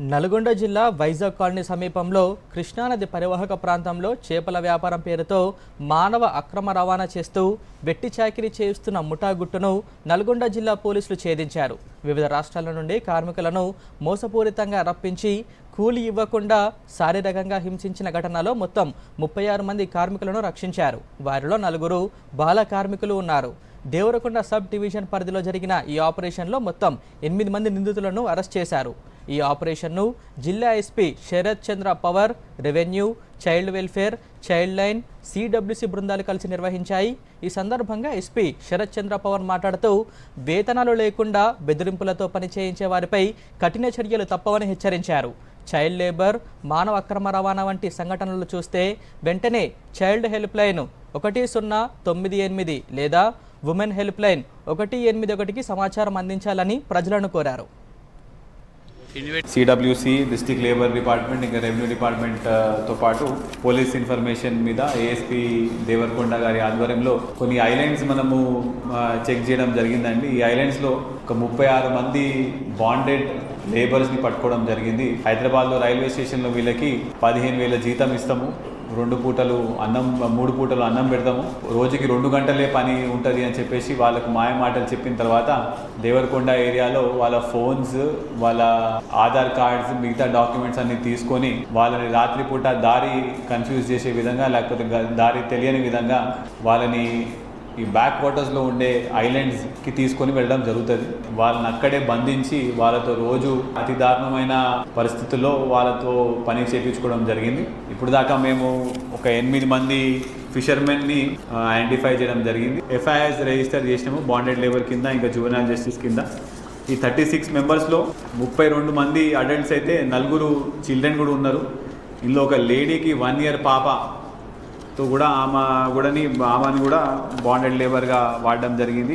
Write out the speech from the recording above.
నల్గొండ జిల్లా వైజాగ్ కాలనీ సమీపంలో కృష్ణానది పరివాహక ప్రాంతంలో చేపల వ్యాపారం పేరుతో మానవ అక్రమ రవాణా చేస్తూ వెట్టి చాకిరీ చేయిస్తున్న ముఠాగుట్టును నల్గొండ జిల్లా పోలీసులు ఛేదించారు. వివిధ రాష్ట్రాల నుండి కార్మికులను మోసపూరితంగా రప్పించి కూలి ఇవ్వకుండా శారీరకంగా హింసించిన ఘటనలో మొత్తం ముప్పై ఆరు మంది కార్మికులను రక్షించారు. వారిలో నలుగురు బాల కార్మికులు ఉన్నారు. దేవరకొండ సబ్ డివిజన్ పరిధిలో జరిగిన ఈ ఆపరేషన్లో మొత్తం ఎనిమిది మంది నిందితులను అరెస్ట్ చేశారు. ఈ ఆపరేషన్ను జిల్లా SP Sarath Chandra Pawar revenue child welfare child line CWC బృందాలు కలిసి నిర్వహించాయి. ఈ సందర్భంగా ఎస్పీ శరత్ చంద్ర పవర్ మాట్లాడుతూ వేతనాలు లేకుండా బెదిరింపులతో పనిచేయించే వారిపై కఠిన చర్యలు తప్పవని హెచ్చరించారు. చైల్డ్ లేబర్ మానవ అక్రమ రవాణా వంటి సంఘటనలు చూస్తే వెంటనే చైల్డ్ హెల్ప్ లైన్ ఒకటి సున్నా తొమ్మిది ఎనిమిది లేదా ఉమెన్ హెల్ప్ లైన్ ఒకటి ఎనిమిది ఒకటికి సమాచారం అందించాలని ప్రజలను కోరారు. సిడబ్ల్యూసి డిస్టిక్ లేబర్ డిపార్ట్మెంట్ ఇంకా రెవెన్యూ డిపార్ట్మెంట్తో uh, పాటు పోలీస్ ఇన్ఫర్మేషన్ మీద ఏఎస్పీ దేవరకొండ గారి ఆధ్వర్యంలో కొన్ని ఐలాండ్స్ మనము uh, చెక్ చేయడం జరిగిందండి. ఈ ఐలాండ్స్లో ఒక ముప్పై ఆరు మంది బాండెడ్ లేబర్స్ని పట్టుకోవడం జరిగింది. హైదరాబాద్లో రైల్వే స్టేషన్లో వీళ్ళకి పదిహేను వేల జీతం ఇస్తాము. రెండు పూటలు అన్నం మూడు పూటలు అన్నం పెడతాము. రోజుకి రెండు గంటలే పని ఉంటుంది అని చెప్పేసి వాళ్ళకు మాయ మాటలు చెప్పిన తర్వాత దేవరకొండ ఏరియాలో వాళ్ళ ఫోన్స్ వాళ్ళ ఆధార్ కార్డ్స్ మిగతా డాక్యుమెంట్స్ అన్ని తీసుకొని వాళ్ళని రాత్రిపూట దారి కన్ఫ్యూజ్ చేసే విధంగా లేకపోతే దారి తెలియని విధంగా వాళ్ళని ఈ బ్యాక్ వాటర్స్లో ఉండే ఐలాండ్స్కి తీసుకొని వెళ్ళడం జరుగుతుంది. వాళ్ళని అక్కడే బంధించి వాళ్ళతో రోజు అతి దారుణమైన పరిస్థితుల్లో వాళ్ళతో పని చేయించుకోవడం జరిగింది. ఇప్పుడు దాకా మేము ఒక ఎనిమిది మంది ఫిషర్మెన్ని ఐడెంటిఫై చేయడం జరిగింది. ఎఫ్ఐఆర్స్ రిజిస్టర్ చేసినాము బాండెడ్ లేబర్ కింద ఇంకా జువెనల్ జస్టిస్ కింద. ఈ థర్టీ సిక్స్ మెంబర్స్లో ముప్పై రెండు మంది అడల్ట్స్ అయితే నలుగురు చిల్డ్రన్ కూడా ఉన్నారు. ఇందులో ఒక లేడీకి వన్ ఇయర్ పాప తో కూడా ఆమె కూడాని ఆమెని కూడా బాండెడ్ లేబర్గా వాడడం జరిగింది.